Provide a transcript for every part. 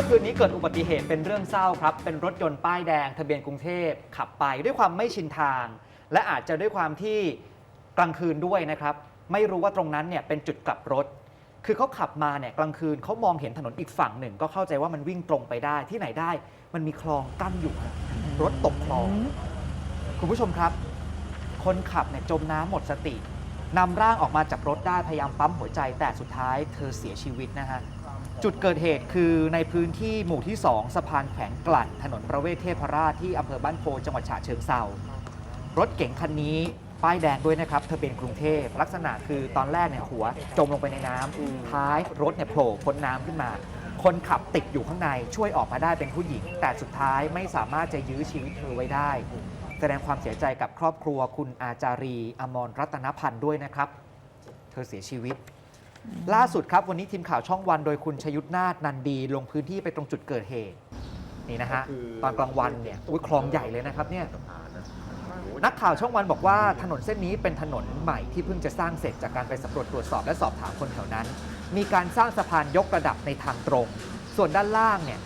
มื่อคืนนี้เกิดอุบัติเหตุเป็นเรื่องเศร้าครับ เป็นรถยนต์ป้ายแดง ทะเบียนกรุงเทพขับไปด้วยความไม่ชินทาง และอาจจะด้วยความที่กลางคืนด้วยนะครับ ไม่รู้ว่าตรงนั้นเนี่ยเป็นจุดกลับรถ คือเขาขับมาเนี่ยกลางคืนเขามองเห็นถนนอีกฝั่งหนึ่ง ก็เข้าใจว่ามันวิ่งตรงไปได้ที่ไหนได้ มันมีคลองกั้นอยู่ฮะรถตกคลอง คุณผู้ชมครับ คนขับเนี่ยจมน้ำหมดสตินำร่างออกมาจากรถได้พยายามปั๊มหัวใจแต่สุดท้ายเธอเสียชีวิตนะฮะ จุดเกิดเหตุคือในพื้นที่หมู่ที่ 2 สะพานแขวงกลั่น ถนนประเวศเทพราชที่อำเภอบ้านโพจังหวัดฉะเชิงเซารถเก๋งคันนี้ป้ายแดงด้วยนะครับทะเบียนกรุงเทพลักษณะคือตอนแรกเนี่ยหัวจมลงไปในน้ำอืมท้ายรถเนี่ยโผล่พ้นน้ำขึ้นมา คนขับติดอยู่ข้างในช่วยออกมาได้เป็นผู้หญิง แต่สุดท้ายไม่สามารถจะยื้อชีวิตเธอไว้ได้ แสดงความเสียใจกับครอบครัวคุณอาจารีอมรรัตนพันธ์ด้วยนะครับ เธอเสียชีวิต ล่าสุดครับวันนี้ทีมข่าวช่องวันโดยคุณชยุทธนาถนันดี ลงพื้นที่ไปตรงจุดเกิดเหตุนี่นะฮะตอนกลางวันเนี่ยอุ้ยคลองใหญ่เลยนะครับเนี่ยนักข่าวช่องวันบอกว่าถนนเส้นนี้เป็นถนนใหม่ที่เพิ่งจะสร้างเสร็จจากการไปสำรวจตรวจสอบและสอบถามคนแถวนั้น มีการสร้างสะพานยกระดับในทางตรง ส่วนด้านล่างเนี่ย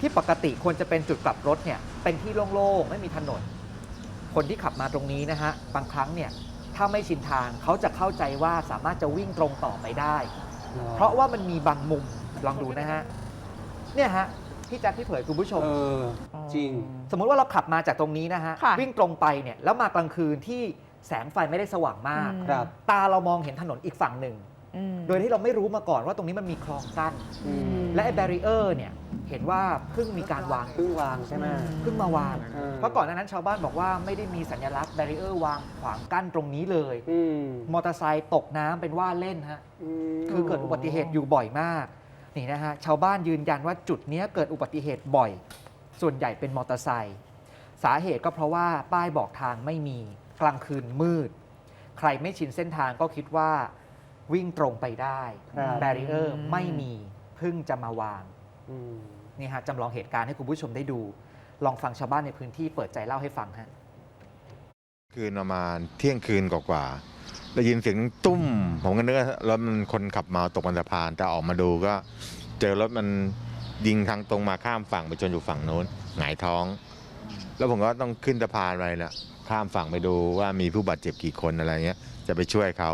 ที่ปกติควรจะเป็นจุดกลับรถเนี่ยเป็นที่โล่งๆไม่มีถนน คนที่ขับมาตรงนี้นะฮะบางครั้งเนี่ย ถ้าไม่ชินทางเขาจะเข้าใจว่าสามารถจะวิ่งตรงต่อไปได้ เพราะว่ามันมีบางมุมลองดูนะฮะเนี่ยฮะพี่แจ๊คพี่เผยคุณผู้ชม เออ จริง สมมุติว่าเราขับมาจากตรงนี้นะฮะค่ะวิ่งตรงไปเนี่ยแล้วมากลางคืนที่แสงไฟไม่ได้สว่างมากอืมครับตาเรามองเห็นถนนอีกฝั่งหนึ่งอืมโดยที่เราไม่รู้มาก่อนว่าตรงนี้มันมีคลองกั้นอืมและไอ้แบรีเออร์เนี่ย เห็นว่าเพิ่งมีการวางเพิ่งวางใช่ไหม เพิ่งมาวาง เออ เพราะก่อนหน้านั้นชาวบ้านบอกว่าไม่ได้มีสัญลักษณ์แบรีเออร์วางขวางกั้นตรงนี้เลย อืมมอเตอร์ไซค์ตกน้ำเป็นว่าเล่นฮะ มคือเกิดอุบัติเหตุอยู่บ่อยมาก นี่นะฮะ ชาวบ้านยืนยันว่าจุดเนี้ยเกิดอุบัติเหตุบ่อย ส่วนใหญ่เป็นมอเตอร์ไซค์สาเหตุก็เพราะว่าป้ายบอกทางไม่มีกลางคืนมืด ใครไม่ชินเส้นทางก็คิดว่าวิ่งตรงไปได้ครับ แบรีเออร์ไม่มีเพิ่งจะมาวาง อืม นี่ฮะจำลองเหตุการณ์ให้คุณผู้ชมได้ดู ลองฟังชาวบ้านในพื้นที่เปิดใจเล่าให้ฟังฮะคืนประมาณเที่ยงคืนกว่าๆได้ยินเสียงตุ้ม ผมก็นึกว่ารถมันคนขับมาตกบนสะพานแต่ออกมาดูก็ เจอรถมันยิงทางตรงมาข้ามฝั่งไปชนอยู่ฝั่งโน้นหงายท้อง แล้วผมก็ต้องขึ้นสะพานไปนะข้ามฝั่งไปดูว่ามีผู้บาดเจ็บกี่คนอะไรเงี้ย จะไปช่วยเขา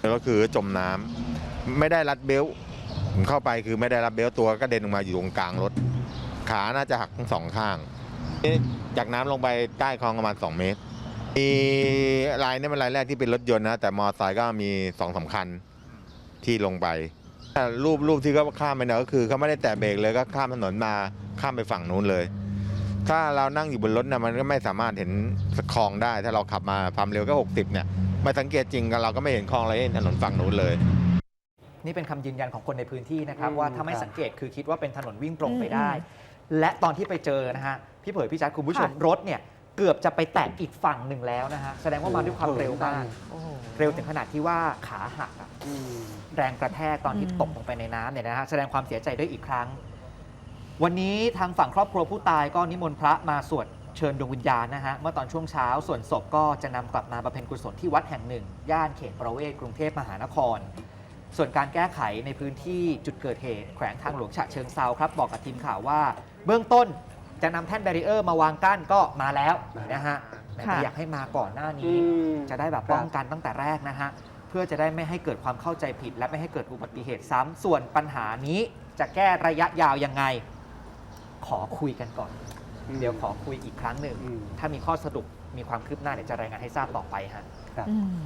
แล้วก็คือจมน้ำไม่ได้รัดเบลต์ ผมเข้าไปคือไม่ได้รัดเบลต์ตัวก็เด็นออกมาอยู่ตรงกลางรถ ขาน่าจะหักทั้งสองข้าง จากน้ำลงไปใต้คลองประมาณ 2 เมตร มีรายนี้เป็นรายแรกที่เป็นรถยนต์นะ แต่มอเตอร์ไซค์ก็มีสองสำคัญที่ลงไปรูปรูปที่เขาข้ามไปเนี่ยก็คือเขาไม่ได้แตะเบรกเลยก็ข้ามถนนมาข้ามไปฝั่งนู้นเลย ถ้าเรานั่งอยู่บนรถนะมันก็ไม่สามารถเห็นคลองได้ ถ้าเราขับมาความเร็วก็ 60 เนี่ยไม่สังเกตจริงกันเราก็ไม่เห็นคลองอะไรเห็นถนนฝั่งนู้นเลย นี่เป็นคำยืนยันของคนในพื้นที่นะครับอืมว่าถ้าไม่ครับสังเกตคือคิดว่าเป็นถนนวิ่งตรงไปอืมได้ และตอนที่ไปเจอนะฮะพี่เผยพี่จัดคุณผู้ชมค่ะรถเนี่ยเกือบจะไปแตะอีกฝั่งหนึ่งแล้วนะฮะแสดงว่ามาด้วยความเร็วมาก โอ้โห เร็วถึงขนาดที่ว่าขาหักอะอืม แรงกระแทกตอนที่อืม ตกลงไปในน้ำเนี่ยนะฮะแสดงความเสียใจด้วยอีกครั้ง วันนี้ทางฝั่งครอบครัวผู้ตายก็นิมนต์พระมาสวดเชิญดวงวิญญาณนะฮะเมื่อตอนช่วงเช้าส่วนศพก็จะนำกลับมาบำเพ็ญกุศลที่วัดแห่งหนึ่ง ย่านเขตประเวศกรุงเทพมหานคร ส่วนการแก้ไขในพื้นที่จุดเกิดเหตุแขวงทางหลวงฉะเชิงเซาครับ บอกกับทีมข่าวว่า เบื้องต้นจะนำแท่นแบรีเออร์มาวางกั้นก็มาแล้วนะฮะแต่ก็ค่ะอยากให้มาก่อนหน้าอืนี้มจะได้แบบป้องกันตั้งแต่แรกนะฮะเพื่อจะได้ไม่ให้เกิดความเข้าใจผิด และไม่ให้เกิดอุบัติเหตุซ้ำส่วนปัญหานี้จะแก้ระยะยาวยังไง ขอคุยกันก่อนอืมเดี๋ยวขอคุยอีกครั้งหนึ่งอืมถ้ามีข้อสรุปมีความคืบหน้าเดี๋ยวจะรายงานให้ทราบต่อไปฮะอืม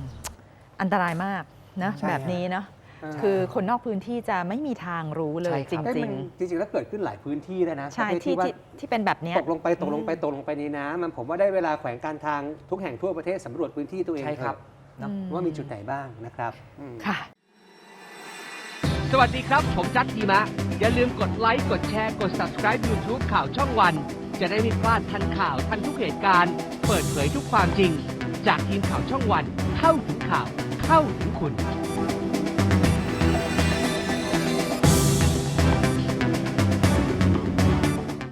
อันตรายมากนะใช่แบบนี้เนาะา คือคนนอกพื้นที่จะไม่มีทางรู้เลใช่ยคจรับเอ้ยริมังนจริงๆแล้วเกิดขึ้นหลายพื้นที่แล้วนะๆใช่ประเภทที่ว่าที่ที่เป็นแบบเนี้ยตกลงไปตกลงไปอืมตกลงไปในน้ำมันผมว่าได้เวลาแขวงการทางทุกแห่งทั่วประเทศสำรวจพื้นที่ตัวเองใช่ครับเถเนอะอือะว่ามีจุดไหนบ้างนะครับอืมค่ะสวัสดีครับ ผมจัดทีมะ อย่าลืมกดไลค์ กดแชร์ กด subscribe YouTube ข่าวช่องวัน จะได้ไม่พลาดทันข่าวทันทุกเหตุการณ์ เปิดเผยทุกความจริง จากทีมข่าวช่องวัน เข้าถึงข่าว เข้าถึงคุณ